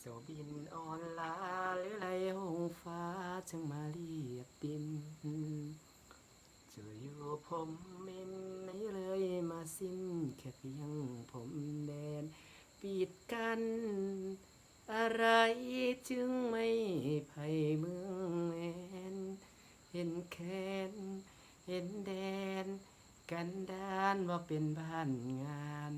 เจ้าบินอ่อนลาหรือไรหงฟ้าจึงมาเรียบดินเจะอยู่ผมเมนไหนเลยมาสิ้นแค่เพียงผมแดนปิดกัน อะไรจึงไม่ไพ่เมืองแอนเห็นแค้นเห็นแดน กันดานว่าเป็นบ้านงาน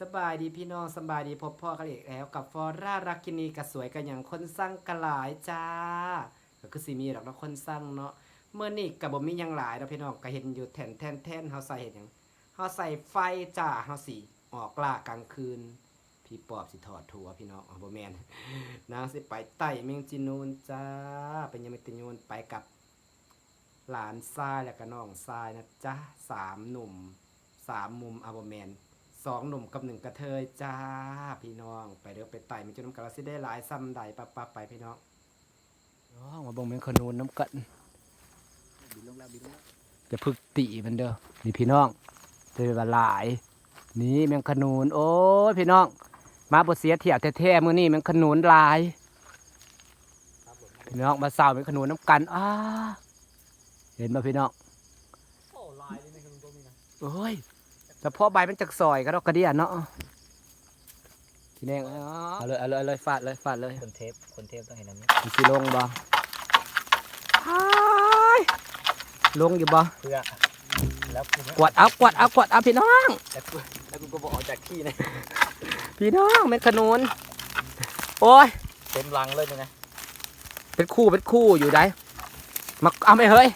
สบายดีพี่น้องสบายดีพบพ่อกันอีกแล้ว กับฟอร่ารักกินีกระสวยกันอย่างคนสร้างกระหลายจ้าก็คือสิมีดอกเนาะคนสร้างเนาะเมื่อนี่กับบ่มียังหลายเนาพี่น้องก็เห็นอยู่แทนแทนแทนเฮาใส่เห็นยังเฮาใส่ไฟจ้าเฮาสิออกล่ากลางคืน พี่ปอบสิถอดทัวพี่น้องอ๋อบ่แมนนางสิไปไต่เมงจินูนจ้าเป็นยังไม่ตินูนไปกับหลานทรายและก็น้องทรายนะจ๊ะสามหนุ่มสามมุมอาบแมน สองหนุ่มกับหนึ่งกระเทยจ้าพี่น้อง ไปเด้อไปไต่มันจะน้ำกันเราสิได้หลายซ้ำใดปะปะไปพี่น้องน้องมาบ่งเป็นขนูนน้ำกันบินลงแล้วบินลงแล้วจะพึกตีมันเด้อนี่พี่น้องจะเป็นหลาย นี่แมงขนูน โอ้ยพี่น้อง มาบ่เสียเที่ยวแท้ๆมื้อนี้แมงขนูนหลายครับผมพี่น้องมาสาวแมงขนูนน้ำกันอ้าเห็นป่ะพี่น้องโอ้ลายเลยในขนมตัวนี้นะโอ้ย แต่พอใบมันจากซอยก็ดอกกระเดียนเนาะทีแนงเอาเอาเลยเอาเลยเอาเลยฟาดเลยฟาดเลยคนเทปคนเทปต้องเห็นอันนี้มันสิลงบ่อ้ายลงอยู่บ่เพื่อแล้วกูกวาดเอากวาดเอากวาดเอาพี่น้องแล้วกูแล้วกูก็บอกออกจากขี้นะพี่น้องเป็นขนุนโอ้ยเต็มลังเลยนี่นะเป็นคู่เป็นคู่อยู่ได้มาเอาไม่เฮ้ย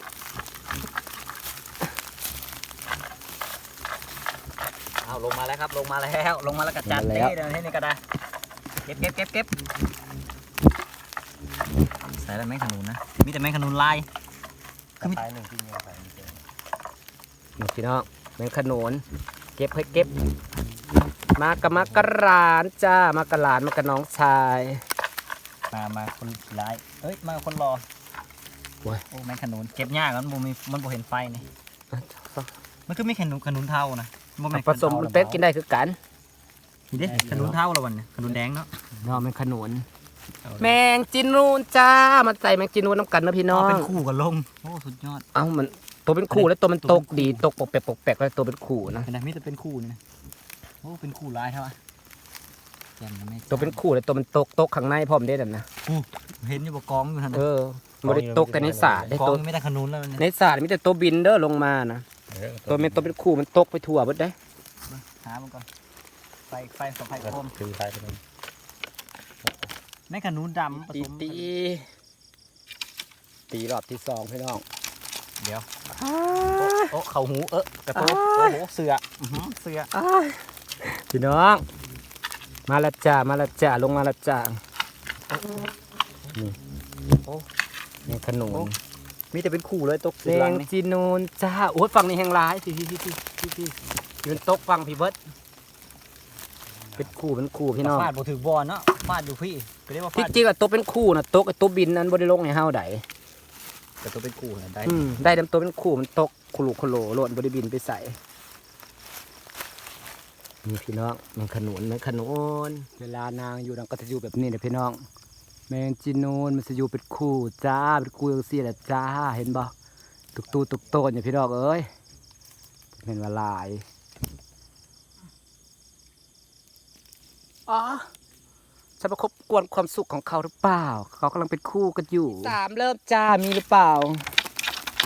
อ้าว ลงมาแล้วครับ ลงมาแล้ว ลงมาแล้วกระจัดเด้เดี๋ยวให้นี่กระดาเก็บเก็บเก็บเก็บใส่แล้วแม่งขนุนนะ มีแต่แม่งขนุนลายคือมีหนึ่งที่มีใส่นี่พี่น้องเป็นขนุนเก็บให้เก็บ มากับมากระหลานจ้ามากระหลานมากระน้องชาย มามาคนลายเอ้ยมาคนรอโอ้ยโอ้แม่งขนุนเก็บยากมันบ่มีมันบ่เห็นไฟนี่มันคือไม่ขนุนขนุนเท่านะบ่แม่น ผสมมันเป็ดกินได้คือกันนี่เด้ขนุนเท่าละวันเนี่ยขนุนแดงเนาะน้องเป็นขนุนแมงจินูนจ้ามาใส่แมงจินูนน้ำกันนะพี่น้องเป็นคู่กับลงโอ้สุดยอดเอ้ามันตัวเป็นคู่แล้วตัวมันตัตวกเป็นคู่ดีตกปกแปกปกแปกแล้วตัวเป็นคู่นะเป็นไงมิจะเป็นคู่นี่นะโอ้เป็นคู่ร้ายเท่าไหร่แจ่มนะแม่ตัวเป็นคู่แล้วตัวมันตกตกข้างในพร้อมเด้นั่นนะเห็นอยู่บ่กองอยู่ท่านเออมันได้ตกกันในสาได้กอตัวงไม่ได้ขนุนแล้วในเนี่ยสามีแต่ตัวบินเด้อลงมานะ ตัวเป็นตัวเป็นคู่มันตกไปทั่วหมดได้หามันก่อนไฟไฟสองไฟโคมถือไฟไปเลยแม่ขนุนดำผตีสมตีตีรอบที่สองพี่น้องเดี๋ยวโอ้เข่าหูเออกระโตกอ้ายโอ้โหเสืออื้อหือเสืออ้ายพี่น้อง มาและจ้ามาและจ้าลงมาและจ้านี่โอ้แมงขนุน มีแต่เป็นคู่เลยตกแดสีหลังงนี่จีนูนจ้าโอ้ยฝั่งนี้แห่งร้ายพี่พี่พี่พี่พี่พี่ยืนตกฝั่งพี่เบิร์ดเป็นคู่เป็นคู่พี่น้องฟาดบ่ถือบอลเนาะฟาดอยู่พี่ก็เรียกว่าที่ฟาดจริงอะตัวเป็นคู่นะตกไอ้ตัวบินนั้นบริลงในเฮาไดแต่ตัวเป็นคู่นะได้อืมได้ดำตัวเป็นคู่มันตกคุลุคุโลโลนบริบินไปใส่นี่พี่น้องแมงขนุนแมงขนุนเวลานางอยู่นางก็จะอยู่แบบนี้นะพี่น้อง แมงจีนูนมันจะอยู่เป็นคู่จ้าเป็นคู่จังซี่แหละจ้าเห็นบ่ตุกตูตุกโตนอยู่พี่น้องเอ้ยเป็นว่าหลายอ๋อฉันประคบกวนความสุขของเขาหรือเปล่า เขากำลังเป็นคู่กันอยู่สามเริ่มจ้ามีหรือเปล่า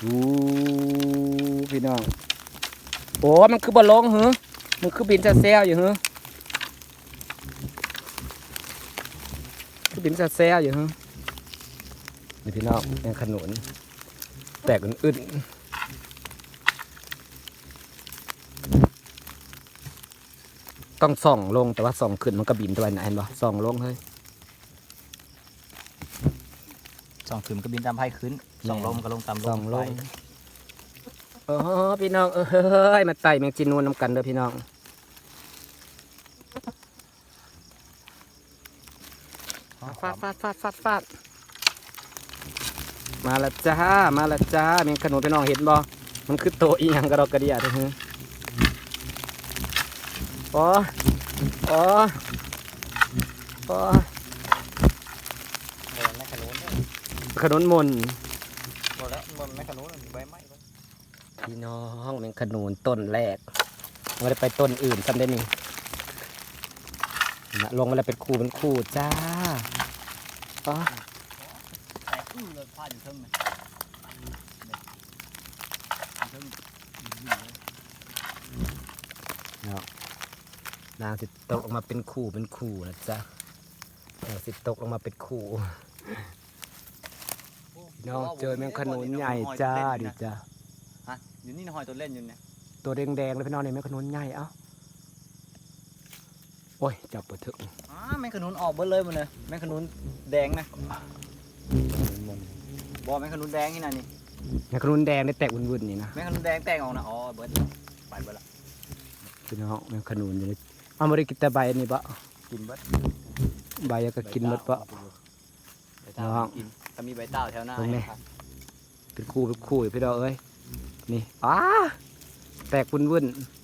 อู้พี่น้อง โอ้มันคือบอลลงเหรอมันคือบินจะแซวอยู่เหรอ คือบินแซวอยู่เหรอนี่พี่น้องยังขนุน แตกอึนๆต้องส่องลงแต่ว่าส่องขึ้นมันก็บินตัวไหนเห็นปะส่องลงเฮ้ยสองขืนก็บินตามไพ่ขึ้นสองลมก็ลงตามลส่องลงไปเออพี่น้องเอ้ยมาไต่แมงจีนูนน้ำกันเด้อพี่น้อง ฟาดฟาดฟาดฟาดฟาดมาและจ้า มาและจ้าแมงขนุนพี่น้องเห็นบ่มันคือโตอีหยังกระดอกกระเดียเด้อฮึโอ้โอ้โอ้ขนุนมนหมดแล้วมันไม่ขนุนใบไม้บ่พี่น้องแมงขนุนต้นแรกไม่ได้ไปต้นอื่นจำได้นี่นะลงมาแล้วเป็นคู่เป็นคู่จ้า อ๋อแต่อื้อเลยพลาดอยู่เทิงเลยเทิงเนาะนางสิตกออกมาเป็นคู่เป็นคู่นะจ๊ะนางสิตกลงมาเป็นคู่พี่น้องเจอแมงขนุนใหญ่จ้าดิจ้าฮะอยู่นี่หอยตัวเล่นอยู่เนี่ยตัวแดงๆเลยพี่น้องเนี่ยแมงขนุนใหญ่เอ้า โอ้ย จับปะถึงอ๋อแมงขนุนออกเบิดเลยมันเลยแมงขนุนแดงนะบ่แมงขนุนแดงที่นั่นนี่แมงขนุนแดงได้แตกวุ่นๆนี่นะแมงขนุนแดงแตกออกนะอ๋อเบิดไปเบิดละพี่น้องแมงขนุนอยู่ในเอามาได้กินแต่ใบนี่ปะกินเบิดใบก็กินหมดปะใบเต้าน้องกินถ้ามีใบเต้าแถวหน้าตรงนี้ครับเป็นคู่เป็นคู่อยู่พี่น้องเอ้ยนี่อ้าแตกวุ่นๆ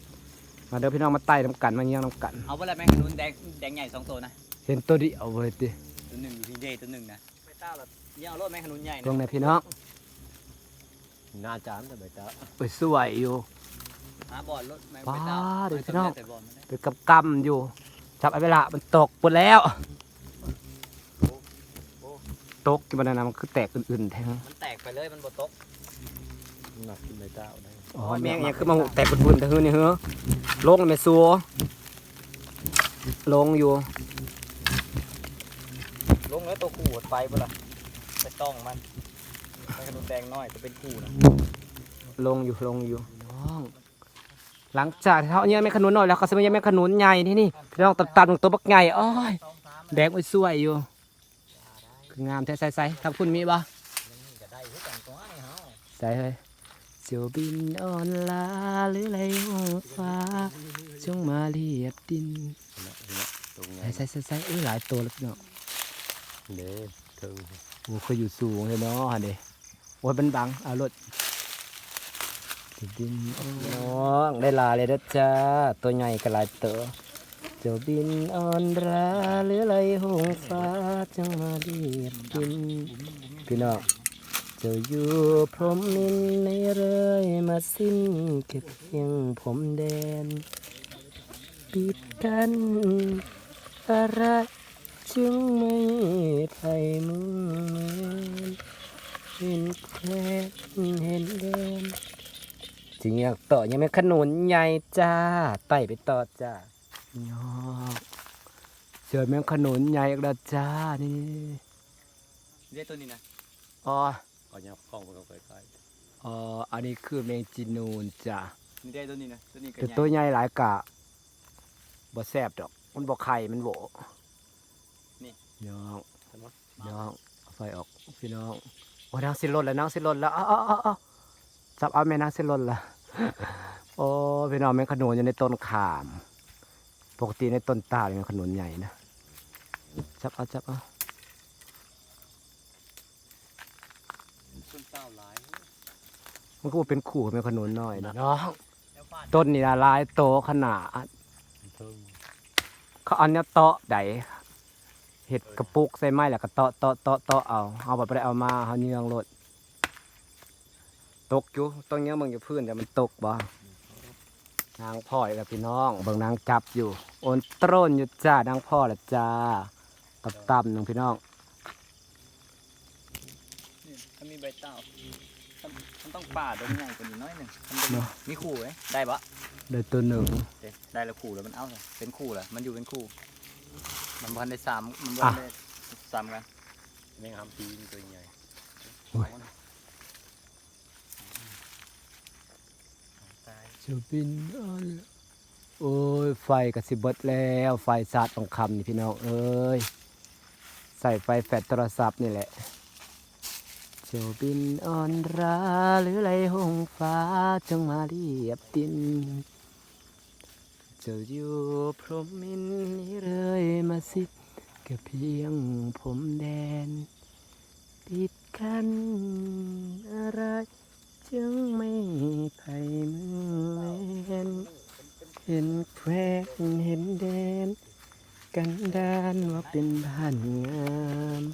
มาเดี๋ยวพี่น้องมาไต่น้ำกันมาเยี่ยงน้ำกัน เอาเวลาแมงขนุนแดงแดงใหญ่สองตัวนะเห็นตัวเดียวเลยติตัวหนึ่งอยู่ที่เดตัวหนึ่งนะใบเต้าแบบยังเอารถแมงขนุนใหญ่ตรงนะไหนพี่น้องหน้าจานแต่ใบเต้าไปสวยอยู่ หาบอลรถแมงว้าใบเต้าเดี๋ยวพี่น้องใส่บอลมาได้เป็นกำกำอยู่จับไอ้เวลามันตกหมดแล้วตกกี่บันนะมันคือแตกอื่นๆแทงมันแตกไปเลยมันบดตก หนักขึ้นใบเต้าได้อ๋อแม่งยังคือมาหุแตกบุ่นๆแต่คือนี่เหรอลงแล้วไม่ซัวลงอยู่ ลงแล้วตัวขู่ไปเปล่าไปต้องมันแมงขนุนแดงน้อยจะเป็นขู่นะลงอยู่ลงอยู่น้องหลังจากที่เขาเนี่ยแม่ขนุนหน่อยแล้วเขาจะไม่ยังแม่ขนุนใหญ่นี่นี่พี่น้องตัดๆตัวบักใหญ่อ้อยแดงไว้สวยอยู่คืองามแท้ใส่ๆทำคุณมีบ่จะได้ที่แต่งตัวนี่เฮาใส่เลย เจียวบินออนลาหรือไรห้องฟ้าจงมาเรียบดินตรงไงใส่ใส่ใส่ใส่เอ้ยหลายตัวแล้วพี่น้องเด้เทิงโอ้เคยอยู่สูงเลยเนาะฮะเด้โอ้ยเป็นบังเอารถเจียวบินออนน้องได้หลายเลยนะจ้าตัวใหญ่ก็หลายตัวเจียวบินออนลาหรือไรห้องฟ้าจงมาเรียบดินพี่น้องเจะอยู่พรหมมินในเรื่อยมาสิ้นแค่เพียงผมแดน ปิดกันอะไรจึงไม่ไทยมือเห็นแค่เห็นแดนจริงอยากต่อยังไม่ขนุนใหญ่จ้าไต่ไปต่อจ้ายอกเจอแมงขนุนใหญ่อีกแล้วจ้านี่ เรียกตัวนี้นะอ๋อ เอาเนี่ยกล้องไปเข้าไปใกล้อ๋อ อันนี้คือแมงจีนูนจ้ะนี่ได้ตัวนี้นะตัวนี้ก็แต่ใหญ่ตัวใหญ่หลายกะบ่แซ่บดอก มันบ่ไข่มันโหวน้องน้องเอาไฟออกพี่น้องโอ้นางสิลนแล้วนางสิลนแล้วอ้าวอ้าวอ้าวอ้าวจับเอาแม่นางสิลนละโอ้พี่น้องแมงขนุนอยู่ในต้นขาม ปกติในต้นตาลแมงขนุนใหญ่นะจับเอาจับเอา ต้นเต้าหลาย มันก็บ่เป็นขู่กับแมงขนุนน้อยนะน้องแล้วฟาดต้นนี่ละลายโตขนาดเทิงเขาเอันนี้เตาะไดเห็ดกระปุกใส่ไม้แล้วก็เตาะเตาะเตาะเตาะเอาเอาไปได้เอามาเอาเยืองรถตกอยู่ต้องเยื้องมึงอยู่พื้นแต่มันตกบ่นางพ่อยกับพี่น้องเบิ่งนางจับอยู่โอนตรนอยู่จ้านางพ่อละจ้าตับตับหนึ่งพี่น้อง นี่ถ้ามีใบเต้ามันมันต้อง ป่าดงใหญ่กว่านี้น้อยหนึ่งมันเป็นมีขู่ไหมได้ปะได้ตัวหนึ่งเอ๊ะได้แล้วขู่แล้วมันเอาเลยเป็นคู่เหรอมันอยู่เป็นคู่มันพันได้สามมันพันได้สามกันแมงหามปีนตัวใหญ่ตายจะบินอ้อนโอ้ยไฟกระสิบเบิดแล้ว ไฟสาดตองคำนี่พี่น้องเอ้ยใส่ไฟแฟลชโทรศัพท์นี่แหละ เจ้าบินอ่อนราหรือไรหงฟ้าจงมาเรียบดิน เจ้าอยู่พรหมมินนี้เลยมาสิแค่เพียงผมแดน ปิดกันอะไรจึงไม่ไผ่มือแมนเห็นแควกเห็นแดน กันดานว่าเป็นบ้านงาม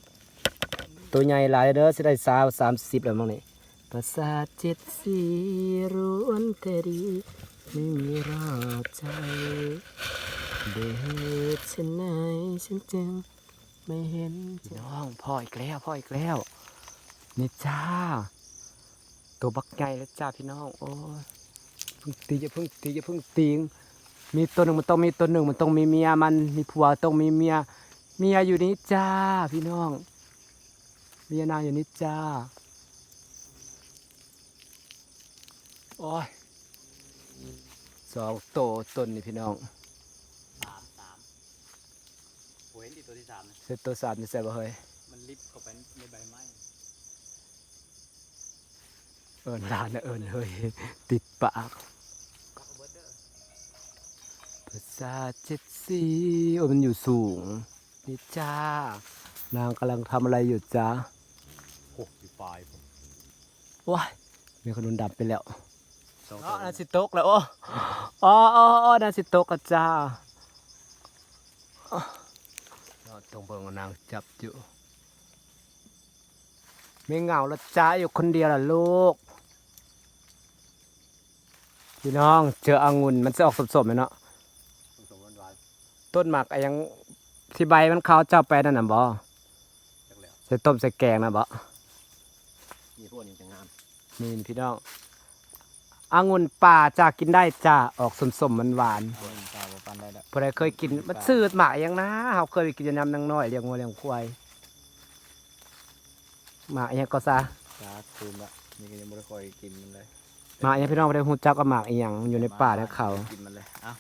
ตัวใหญ่หลายเด้อสิได้สาวสามสิบแล้วมั้งนี่ประสาทเจ็ดสีร้วนแต่ดีไม่มีรอใจเดชฉันไหนฉันจึงไม่เห็นพี่น้องพ่ออีกแล้วพ่ออีกแล้วนี่จ้า ตัวบักใหญ่แล้วจ้าพี่น้องโอ้ยพึ่งตีจะพึ่งตีจะพึ่งตีงมีตัวหนึ่งมันต้องมีตัวหนึ่งมันต้องมีเมียมันมีผัวต้องมีเมียเมียอยู่นี่จ้าพี่น้อง เมียนางอยู่นี่จ้า โอ้ยสองโตต้นนี่พี่น้องสามสามโอ้ยนี่ตัวที่สามนะเซตตัวสามนี่ใส่บ่เฮ้ยมันลิฟต์เข้าไปในใบไม้ เอิญลานนะเอิญเฮ้ย ติดปากภาษาเจ็ดสีโอ้ยมันอยู่สูง นี่จ้านางกำลังทำอะไรอยู่จ้า โอ้ยปลายผมว้ายมีขนุนดับไปแล้วสองอ๋ตัอวนาสิตกแล้วโอ้อ๋ออ๋ออ๋อนาสิตกอะจ้าอ๋อตรงเบิ่งว่านางจับอยู่ไม่เหงาและจ้าอยู่คนเดียวล่ะลูก พี่น้องเจอองุ่นมันจะออกสดๆไหมเนาะผสมหวานต้นหมากอะยังที่ใบมันเขาวเจ้าไปนั่นน่ะบ่ๆจักแล้วใส่ต้มใส่แกงนะบ่ มีพวกนี้จะงามนี่พี่น้ององุ่นป่าจ้ากินได้จ้าออกสมๆมันหวานๆเอาเป็นปลาบ่ปันได้แล้ว พอได้เคยกินมันซื้อหมาอย่างนะเขาเคยไปกินยำนางน้อยเลี้ยงงัวเลี้ยงควายหมาอย่างก็ซะปลาคืนละนี่ก็ยังไม่ได้คอยกินมันเลยหมาอย่างพี่น้องไม่ได้หูจักกับหมากอีหยังมันอยู่ในป่าในเขากินมันเลยเอา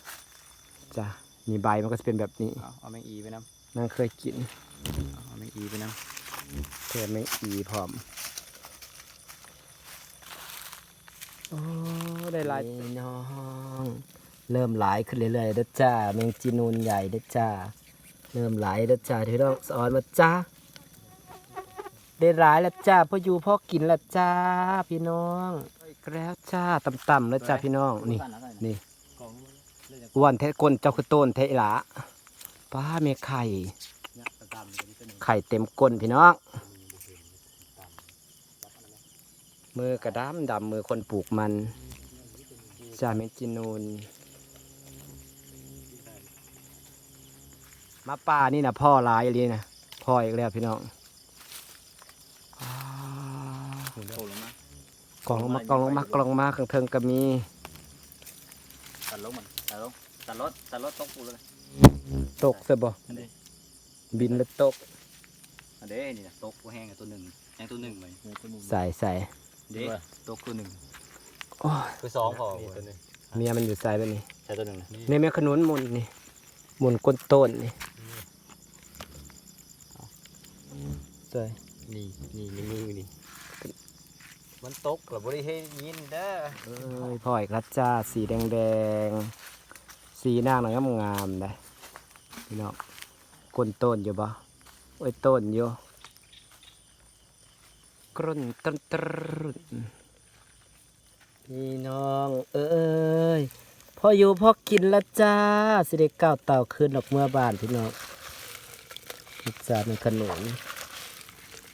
จ้ะมีใบมันก็จะเป็นแบบนี้เอาเอาแมงอีไปน้นางเคยกินำเอาเอาแมงอีไปน้เธอไม่อีพร้อม อได้หลายน้อง เริ่มหลายขึ้นเรื่อยๆเด้อจ้า แมงจีนูนใหญ่เด้อจ้า เริ่มหลายเด้อจ้าพี่น้องสอนมาจ้า ได้หลายแล้วจ้าพ่ออยู่พ่อกินแล้วจ้า พี่น้องอีกแล้วจ้าต่ำๆแล้วจ้าพี่น้อง นี่ นี่กองมันเทก้นเจ้าคือต้นเทะหละป้าเมไข่ ไข่เต็มก้นพี่น้อง มือกระดำดำมือคนปลูกมันจ้าเมจินูนมาป่านี่นะพ่อหลายเลยนะพ่ออีกแล้วพี่น้องอ่าโอ้ลงมากล่องลงมากล่องลงมากล่องลงมาข้างเทิงก็มีตัดลงมันตัดลงตัดรถตัดรถตกปูเลยตกซะบ่อันนี้บินแล้วตกอันนี้นี่นะตกกูแห้งกับตัวหนึ่งแห้งตัวหนึ่งเลยใส่ใส่ เด็ตกตัวหนึ่งโอ้ยคือสองพอนี่ตัวนี้เมียมันอยู่ใส่แบบนี้ใช่ตัวหนึ่งนะนี่แม่ขนุนหมุนนี่หมุนก้นต้นนี่สวยนี่นี่นี่มือนี่มันตกกับบริเฮยินเด้อเอ้ยพ่ออีกแล้วจ้าสีแดงแดงๆสีนางหน่อยงามๆเลยพี่น้องก้นต้นอยู่ปะโอ้ยต้นอยู่ กรุ่นต้นตรุนพี่น้องเอ้ยพ่ออยู่พ่อกินล้วจ้า สิได้ก้าวเต่าขึ้นออกเมื่อบ้านพี่น้องนี่จ้าเป็นขนุน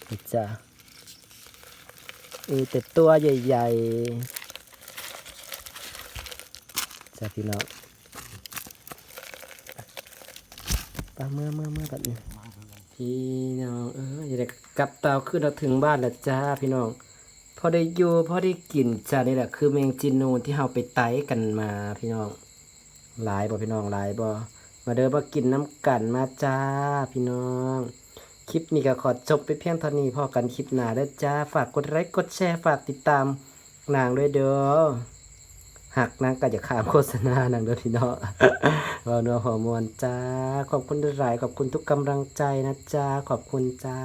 นี่จ้าเออแต่ตัวใหญ่ๆจ้าพี่น้องไปเมื่อเมื่อเมื่อแบบนี้ พี่น้องเอ้ยได้กลับเตาขึ้นเราถึงบ้านแล้วจ้าพี่น้องพอได้อยู่พอได้กินจ้านี่แหละคือแมงจีนูนที่เราไปไต่กันมาพี่น้องหลายบ่พี่น้องหลายบ่มาเด้อมากินน้ำกันมาจ้าพี่น้องคลิปนี้ก็ขอจบไปเพียงเท่านี้พอกันคลิปหน้าเด้อจ้าฝากกดไลค์กดแชร์ฝากติดตามนางด้วยเด้อ หักนางก็จะขามโฆษณานางเด้อพี่น้องว่าเนื้อหอมวนจ้า ขอบคุณหลายขอบคุณทุกกำลังใจนะจ้า ขอบคุณจ้า